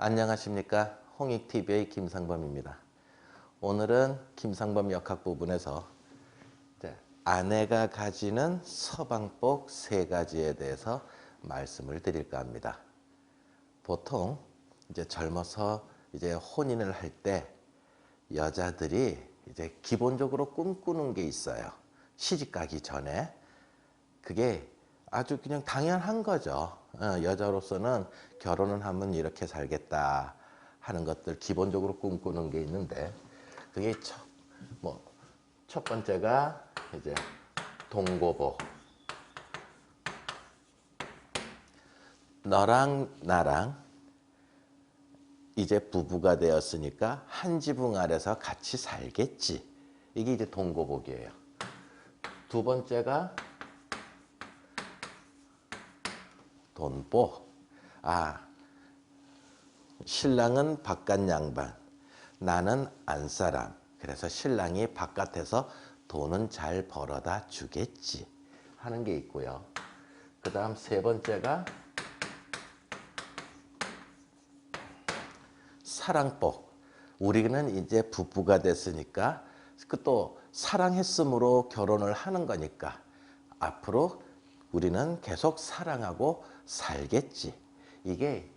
안녕하십니까 홍익TV의 김상범입니다. 오늘은 김상범 역학 부분에서 아내가 가지는 서방복 세 가지에 대해서 말씀을 드릴까 합니다. 보통 이제 젊어서 이제 혼인을 할 때 여자들이 이제 기본적으로 꿈꾸는 게 있어요. 시집 가기 전에 그게 아주 그냥 당연한 거죠. 어, 여자로서는 결혼을 하면 이렇게 살겠다 하는 것들 기본적으로 꿈꾸는 게 있는데 그게 첫, 뭐, 첫 번째가 이제 동고보. 너랑 나랑 이제 부부가 되었으니까 한 지붕 아래서 같이 살겠지. 이게 이제 동고복이에요. 두 번째가 돈보. 아, 신랑은 바깥 양반, 나는 안사람. 그래서 신랑이 바깥에서 돈은 잘 벌어다 주겠지 하는 게 있고요. 그 다음 세 번째가 사랑복. 우리는 이제 부부가 됐으니까 그또 사랑했으므로 결혼을 하는 거니까 앞으로 우리는 계속 사랑하고 살겠지. 이게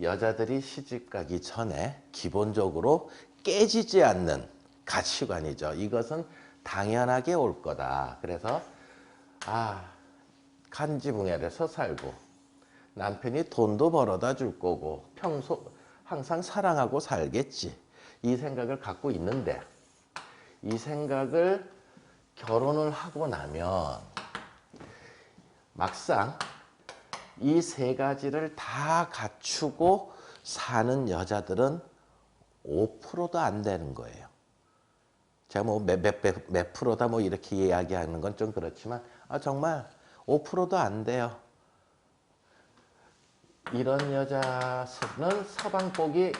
여자들이 시집 가기 전에 기본적으로 깨지지 않는 가치관이죠. 이것은 당연하게 올 거다. 그래서 아 간지붕에서 살고 남편이 돈도 벌어다 줄 거고 평소 항상 사랑하고 살겠지. 이 생각을 갖고 있는데 이 생각을 결혼을 하고 나면 막상 이 세 가지를 다 갖추고 사는 여자들은 5%도 안 되는 거예요. 제가 뭐몇 몇 몇, 몇 프로다 뭐 이렇게 이야기하는 건 좀 그렇지만 아 정말 5%도 안 돼요. 이런 여자는 서방복이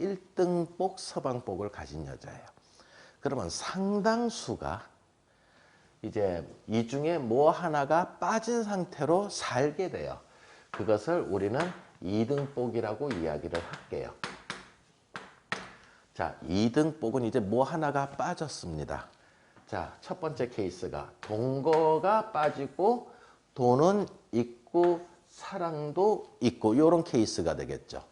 1등복 서방복을 가진 여자예요. 그러면 상당수가 이제 이 중에 뭐 하나가 빠진 상태로 살게 돼요. 그것을 우리는 이등복이라고 이야기를 할게요. 자, 이등복은 이제 뭐 하나가 빠졌습니다. 자, 첫 번째 케이스가 동거가 빠지고 돈은 있고 사랑도 있고 이런 케이스가 되겠죠.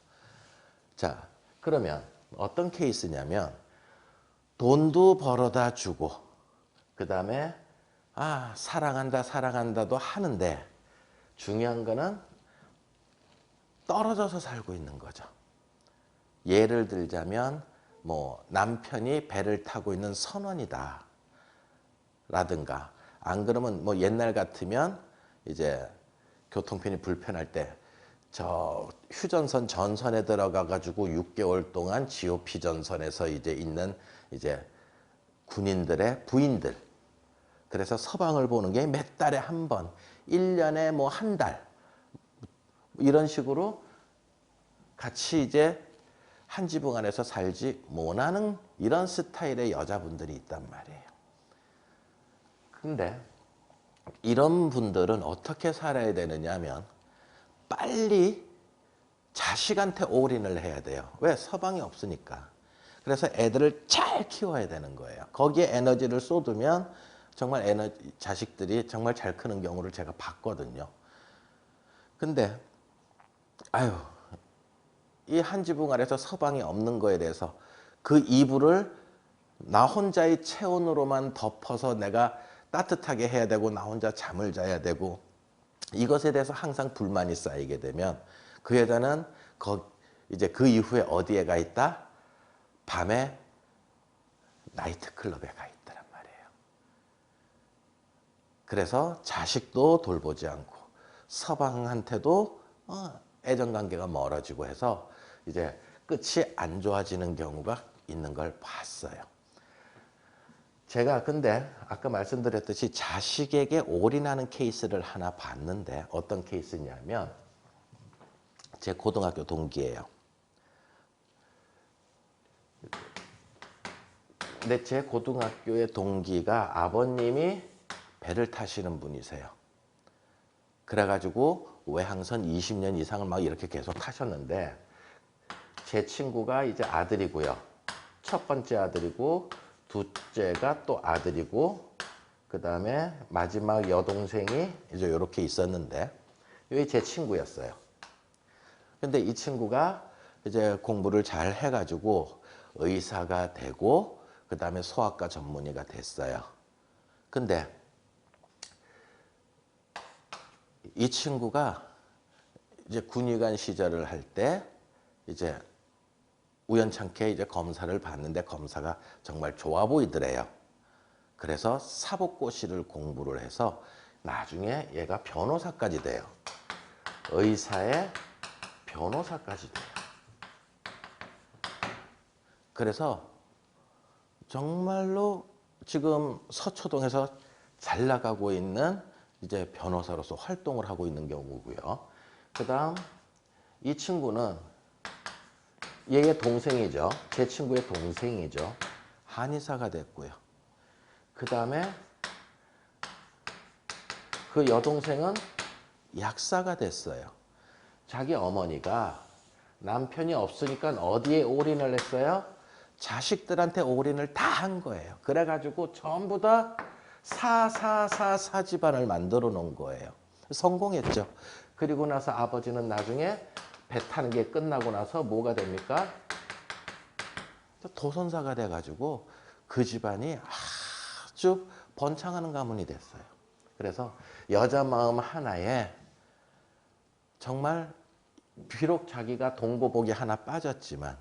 자, 그러면 어떤 케이스냐면 돈도 벌어다 주고 그 다음에 아 사랑한다 사랑한다도 하는데 중요한 거는 떨어져서 살고 있는 거죠. 예를 들자면 뭐 남편이 배를 타고 있는 선원이다 라든가 안 그러면 뭐 옛날 같으면 이제 교통편이 불편할 때 저 휴전선 전선에 들어가 가지고 6개월 동안 GOP 전선에서 이제 있는 이제 군인들의 부인들 그래서 서방을 보는 게 몇 달에 한 번, 1년에 뭐 한 달 이런 식으로 같이 이제 한 지붕 안에서 살지 못하는 이런 스타일의 여자분들이 있단 말이에요. 근데 이런 분들은 어떻게 살아야 되느냐 하면 빨리 자식한테 올인을 해야 돼요. 왜? 서방이 없으니까. 그래서 애들을 잘 키워야 되는 거예요. 거기에 에너지를 쏟으면 정말 에너지, 자식들이 정말 잘 크는 경우를 제가 봤거든요. 근데, 아유, 이 한 지붕 아래서 서방이 없는 거에 대해서 그 이불을 나 혼자의 체온으로만 덮어서 내가 따뜻하게 해야 되고 나 혼자 잠을 자야 되고 이것에 대해서 항상 불만이 쌓이게 되면 그 여자는 거, 이제 그 이후에 어디에 가 있다? 밤에 나이트클럽에 가 있다란 말이에요. 그래서 자식도 돌보지 않고 서방한테도 어, 애정관계가 멀어지고 해서 이제 끝이 안 좋아지는 경우가 있는 걸 봤어요. 제가 근데 아까 말씀드렸듯이 자식에게 올인하는 케이스를 하나 봤는데 어떤 케이스냐면 제 고등학교 동기예요. 근데 제 고등학교의 동기가 아버님이 배를 타시는 분이세요. 그래가지고 외항선 20년 이상을 막 이렇게 계속 타셨는데 제 친구가 이제 아들이고요. 첫 번째 아들이고 둘째가 또 아들이고 그 다음에 마지막 여동생이 이제 이렇게 있었는데 이게 제 친구였어요. 근데 이 친구가 이제 공부를 잘 해가지고 의사가 되고 그 다음에 소아과 전문의가 됐어요. 근데 이 친구가 이제 군의관 시절을 할 때 이제 우연찮게 이제 검사를 받는데 검사가 정말 좋아 보이더래요. 그래서 사법고시를 공부를 해서 나중에 얘가 변호사까지 돼요. 의사의 변호사까지 돼요. 그래서 정말로 지금 서초동에서 잘 나가고 있는 이제 변호사로서 활동을 하고 있는 경우고요. 그 다음 이 친구는 얘의 동생이죠. 제 친구의 동생이죠. 한의사가 됐고요. 그 다음에 그 여동생은 약사가 됐어요. 자기 어머니가 남편이 없으니까 어디에 올인을 했어요? 자식들한테 올인을 다 한 거예요. 그래가지고 전부 다 사사사사 집안을 만들어 놓은 거예요. 성공했죠. 그리고 나서 아버지는 나중에 배 타는 게 끝나고 나서 뭐가 됩니까? 도선사가 돼가지고 그 집안이 아주 번창하는 가문이 됐어요. 그래서 여자 마음 하나에 정말 비록 자기가 동고복이 하나 빠졌지만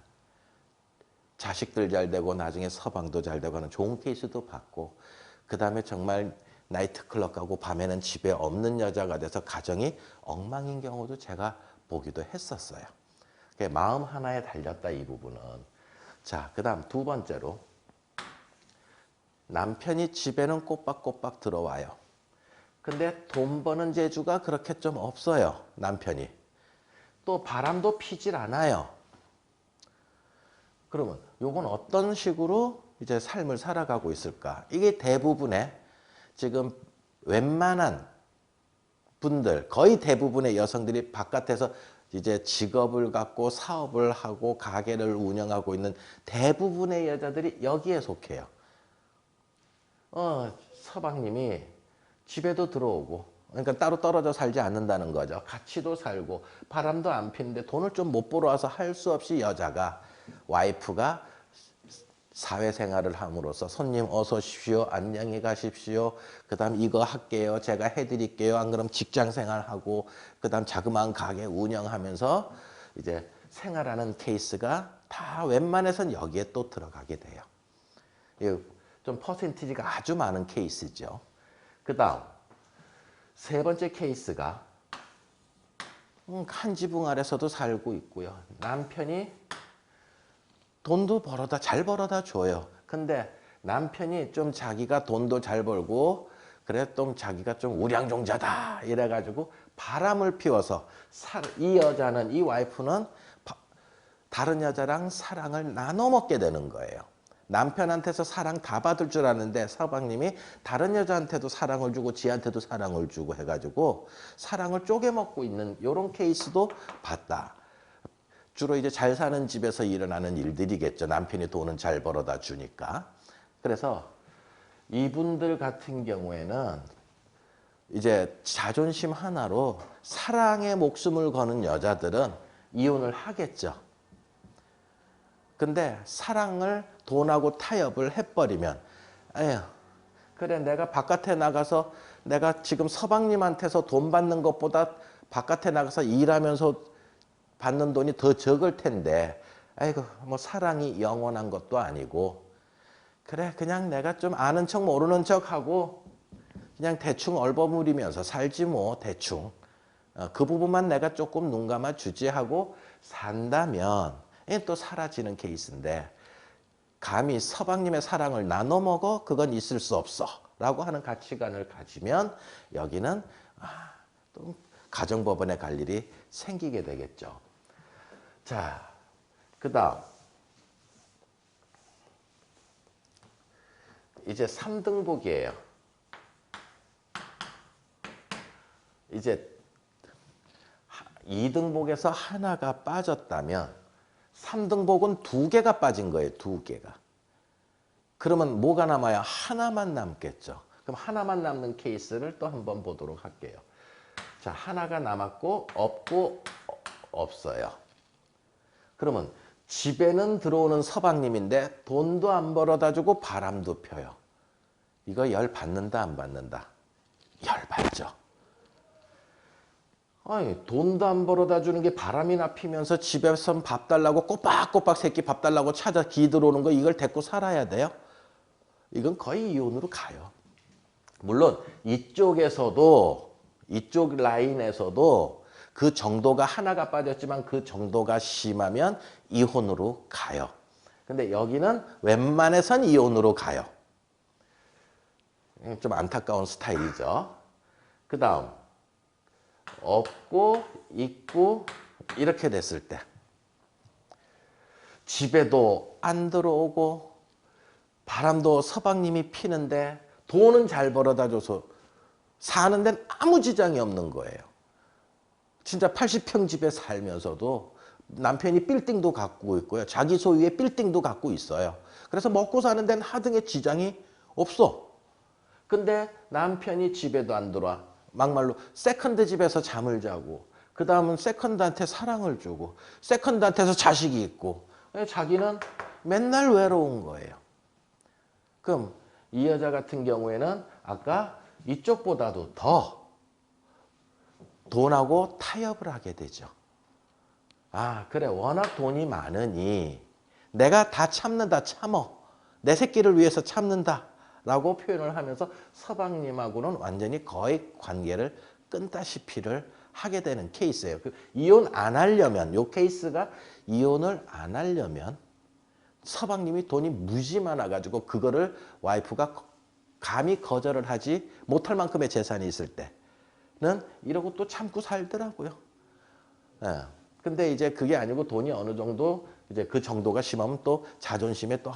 자식들 잘 되고 나중에 서방도 잘 되고 하는 좋은 케이스도 봤고 그 다음에 정말 나이트클럽 가고 밤에는 집에 없는 여자가 돼서 가정이 엉망인 경우도 제가 보기도 했었어요. 마음 하나에 달렸다 이 부분은. 자, 그 다음 두 번째로 남편이 집에는 꼬박꼬박 들어와요. 근데 돈 버는 재주가 그렇게 좀 없어요. 남편이. 또 바람도 피질 않아요. 그러면 요건 어떤 식으로 이제 삶을 살아가고 있을까? 이게 대부분의 지금 웬만한 분들, 거의 대부분의 여성들이 바깥에서 이제 직업을 갖고 사업을 하고 가게를 운영하고 있는 대부분의 여자들이 여기에 속해요. 어, 서방님이 집에도 들어오고, 그러니까 따로 떨어져 살지 않는다는 거죠. 같이도 살고, 바람도 안 피는데 돈을 좀 못 벌어 와서 할 수 없이 여자가, 와이프가 사회생활을 함으로써 손님 어서 오십시오. 안녕히 가십시오. 그 다음 이거 할게요. 제가 해드릴게요. 안 그럼 직장생활하고 그 다음 자그마한 가게 운영하면서 이제 생활하는 케이스가 다 웬만해선 여기에 또 들어가게 돼요. 좀 퍼센티지가 아주 많은 케이스죠. 그 다음 세 번째 케이스가 음, 한 지붕 아래서도 살고 있고요. 남편이 돈도 벌어다 잘 벌어다 줘요. 근데 남편이 좀 자기가 돈도 잘 벌고 그래 좀 자기가 좀 우량종자다 이래가지고 바람을 피워서 이 여자는 이 와이프는 다른 여자랑 사랑을 나눠 먹게 되는 거예요. 남편한테서 사랑 다 받을 줄 아는데 서방님이 다른 여자한테도 사랑을 주고 지한테도 사랑을 주고 해가지고 사랑을 쪼개 먹고 있는 이런 케이스도 봤다. 주로 이제 잘 사는 집에서 일어나는 일들이겠죠. 남편이 돈은 잘 벌어다 주니까. 그래서 이분들 같은 경우에는 이제 자존심 하나로 사랑에 목숨을 거는 여자들은 이혼을 하겠죠. 근데 사랑을 돈하고 타협을 해버리면, 에휴, 그래, 내가 바깥에 나가서 내가 지금 서방님한테서 돈 받는 것보다 바깥에 나가서 일하면서 받는 돈이 더 적을 텐데, 아이고, 뭐 사랑이 영원한 것도 아니고, 그래, 그냥 내가 좀 아는 척 모르는 척 하고, 그냥 대충 얼버무리면서 살지 뭐, 대충. 어, 그 부분만 내가 조금 눈 감아 주지 하고 산다면, 또 사라지는 케이스인데, 감히 서방님의 사랑을 나눠 먹어? 그건 있을 수 없어. 라고 하는 가치관을 가지면, 여기는, 아, 또 가정법원에 갈 일이 생기게 되겠죠. 자, 그 다음. 이제 3등복이에요. 이제 2등복에서 하나가 빠졌다면 삼등복은 두 개가 빠진 거예요. 두 개가. 그러면 뭐가 남아요? 하나만 남겠죠. 그럼 하나만 남는 케이스를 또 한번 보도록 할게요. 자, 하나가 남았고 없고 어, 없어요. 그러면 집에는 들어오는 서방님인데 돈도 안 벌어다 주고 바람도 펴요. 이거 열 받는다 안 받는다? 열 받죠. 아니 돈도 안 벌어다 주는 게 바람이나 피면서 집에서 밥 달라고 꼬박꼬박 새끼 밥 달라고 찾아 기 들어오는 거 이걸 데리고 살아야 돼요? 이건 거의 이혼으로 가요. 물론 이쪽에서도 이쪽 라인에서도 그 정도가 하나가 빠졌지만 그 정도가 심하면 이혼으로 가요. 근데 여기는 웬만해선 이혼으로 가요. 음, 좀 안타까운 스타일이죠. 그 다음 없고 있고 이렇게 됐을 때 집에도 안 들어오고 바람도 서방님이 피는데 돈은 잘 벌어다 줘서 사는 데는 아무 지장이 없는 거예요. 진짜 80평 집에 살면서도 남편이 빌딩도 갖고 있고요. 자기 소유의 빌딩도 갖고 있어요. 그래서 먹고 사는 데는 하등의 지장이 없어. 근데 남편이 집에도 안 들어와. 막말로 세컨드 집에서 잠을 자고 그 다음은 세컨드한테 사랑을 주고 세컨드한테서 자식이 있고 자기는 맨날 외로운 거예요. 그럼 이 여자 같은 경우에는 아까 이쪽보다도 더 돈하고 타협을 하게 되죠. 아, 그래. 워낙 돈이 많으니 내가 다 참는다, 참어. 내 새끼를 위해서 참는다. 라고 표현을 하면서 서방님하고는 완전히 거의 관계를 끈다시피를 하게 되는 케이스예요. 그 이혼 안 하려면, 요 케이스가 이혼을 안 하려면 서방님이 돈이 무지 많아가지고 그거를 와이프가 감히 거절을 하지 못할 만큼의 재산이 있을 때 는 이러고 또 참고 살더라고요. 예. 근데 이제 그게 아니고 돈이 어느 정도 이제 그 정도가 심하면 또 자존심에 또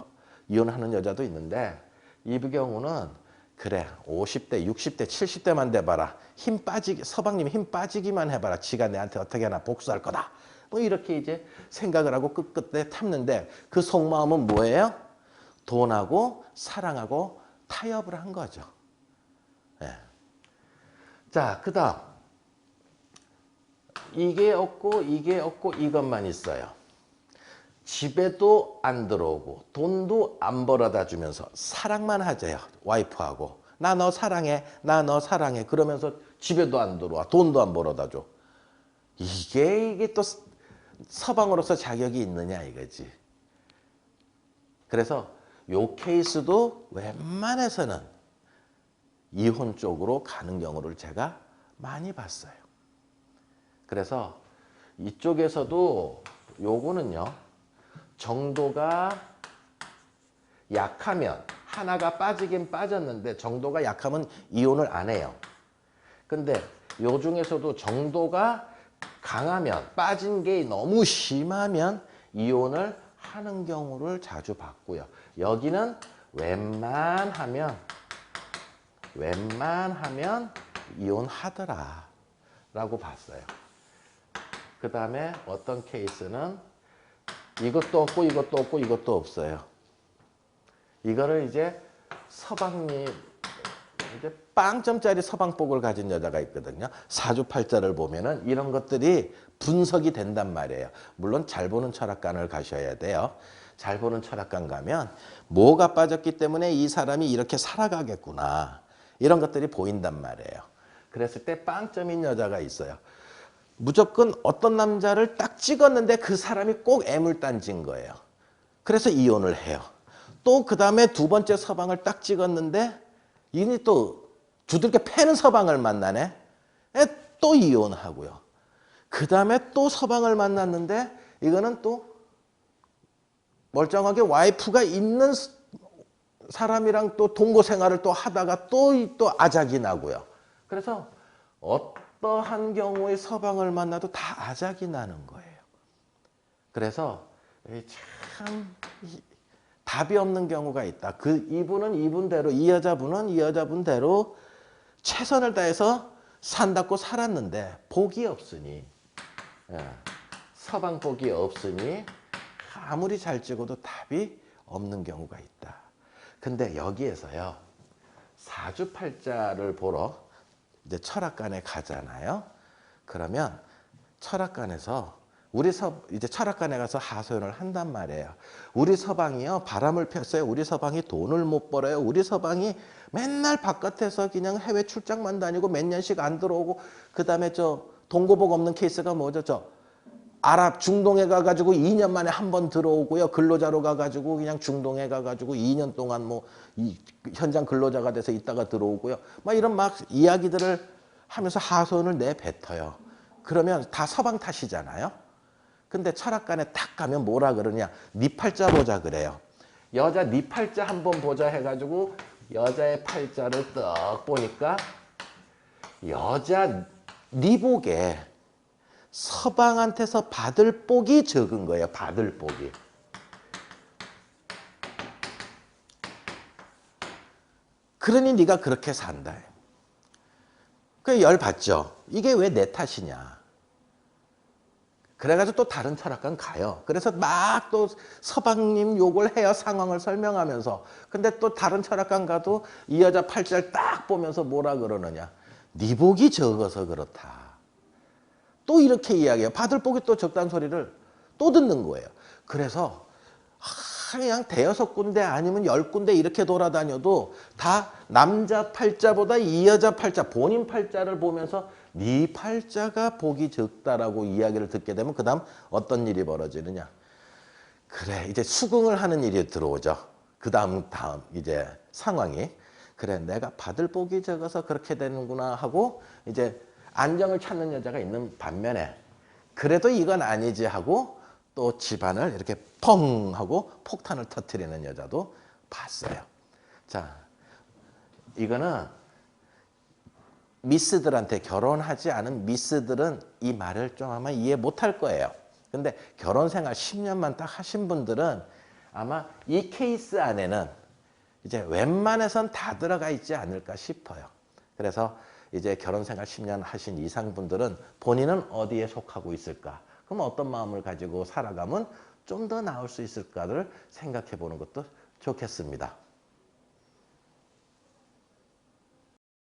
이혼하는 여자도 있는데 이 경우는 그래 50대, 60대, 70대만 돼봐라 힘 빠지기 서방님 힘 빠지기만 해봐라 지가 내한테 어떻게 하나 복수할 거다 뭐 이렇게 이제 생각을 하고 끝끝내 참는데 그 속마음은 뭐예요? 돈하고 사랑하고 타협을 한 거죠. 예. 자, 그 다음. 이게 없고, 이게 없고, 이것만 있어요. 집에도 안 들어오고, 돈도 안 벌어다 주면서 사랑만 하재요. 와이프하고. 나 너 사랑해. 나 너 사랑해. 그러면서 집에도 안 들어와. 돈도 안 벌어다 줘. 이게, 이게 또 서방으로서 자격이 있느냐 이거지. 그래서 요 케이스도 웬만해서는 이혼 쪽으로 가는 경우를 제가 많이 봤어요. 그래서 이쪽에서도 요거는요. 정도가 약하면 하나가 빠지긴 빠졌는데 정도가 약하면 이혼을 안 해요. 근데 요 중에서도 정도가 강하면 빠진 게 너무 심하면 이혼을 하는 경우를 자주 봤고요. 여기는 웬만하면 웬만하면 이혼하더라 라고 봤어요. 그 다음에 어떤 케이스는 이것도 없고 이것도 없고 이것도 없어요. 이거를 이제 서방님 이제 빵점짜리 서방복을 가진 여자가 있거든요. 사주팔자를 보면은 이런 것들이 분석이 된단 말이에요. 물론 잘 보는 철학관을 가셔야 돼요. 잘 보는 철학관 가면 뭐가 빠졌기 때문에 이 사람이 이렇게 살아가겠구나. 이런 것들이 보인단 말이에요. 그랬을 때 빵점인 여자가 있어요. 무조건 어떤 남자를 딱 찍었는데 그 사람이 꼭 애물단지인 거예요. 그래서 이혼을 해요. 또 그 다음에 두 번째 서방을 딱 찍었는데 이니 또 두들겨 패는 서방을 만나네. 에, 또 이혼하고요. 그 다음에 또 서방을 만났는데 이거는 또 멀쩡하게 와이프가 있는 사람이랑 또 동거 생활을 또 하다가 또, 또 아작이 나고요. 그래서 어떠한 경우에 서방을 만나도 다 아작이 나는 거예요. 그래서 참 답이 없는 경우가 있다. 그 이분은 이분대로 이 여자분은 이 여자분대로 최선을 다해서 산다고 살았는데 복이 없으니 예, 서방 복이 없으니 아무리 잘 찍어도 답이 없는 경우가 있다. 근데 여기에서요. 사주팔자를 보러 이제 철학관에 가잖아요. 그러면 철학관에서 우리 서 이제 철학관에 가서 하소연을 한단 말이에요. 우리 서방이요 바람을 폈어요. 우리 서방이 돈을 못 벌어요. 우리 서방이 맨날 바깥에서 그냥 해외 출장만 다니고 몇 년씩 안 들어오고 그 다음에 저 동고복 없는 케이스가 뭐죠? 저 아랍 중동에 가가지고 2년 만에 한 번 들어오고요. 근로자로 가가지고 그냥 중동에 가가지고 2년 동안 뭐이 현장 근로자가 돼서 있다가 들어오고요. 막 이런 막 이야기들을 하면서 하소연을 내뱉어요. 그러면 다 서방 탓이잖아요. 근데 철학관에 딱 가면 뭐라 그러냐? 네 팔자 보자 그래요. 여자 네 팔자 한번 보자 해가지고 여자의 팔자를 떡 보니까 여자 네 복에 서방한테서 받을 복이 적은 거예요. 받을 복이. 그러니 네가 그렇게 산다. 그열 받죠. 이게 왜 내 탓이냐? 그래가지고 또 다른 철학관 가요. 그래서 막 또 서방님 욕을 해요. 상황을 설명하면서. 근데 또 다른 철학관 가도 이 여자 팔자를 딱 보면서 뭐라 그러느냐. 네 복이 적어서 그렇다. 또 이렇게 이야기해요. 복이 또 적다는 소리를 또 듣는 거예요. 그래서 그냥 대여섯 군데 아니면 열 군데 이렇게 돌아다녀도 다 남자 팔자보다 이 여자 팔자, 본인 팔자를 보면서 네 팔자가 복이 적다라고 이야기를 듣게 되면 그 다음 어떤 일이 벌어지느냐. 그래, 이제 수긍을 하는 일이 들어오죠. 그 다음, 다음, 이제 상황이. 그래, 내가 받을 복이 적어서 그렇게 되는구나 하고 이제 안정을 찾는 여자가 있는 반면에 그래도 이건 아니지 하고 또 집안을 이렇게 펑 하고 폭탄을 터트리는 여자도 봤어요. 자, 이거는 미스들한테 결혼하지 않은 미스들은 이 말을 좀 아마 이해 못할 거예요. 근데 결혼 생활 10년만 딱 하신 분들은 아마 이 케이스 안에는 이제 웬만해선 다 들어가 있지 않을까 싶어요. 그래서 이제 결혼 생활 10년 하신 이상 분들은 본인은 어디에 속하고 있을까? 그럼 어떤 마음을 가지고 살아가면 좀 더 나을 수 있을까를 생각해 보는 것도 좋겠습니다.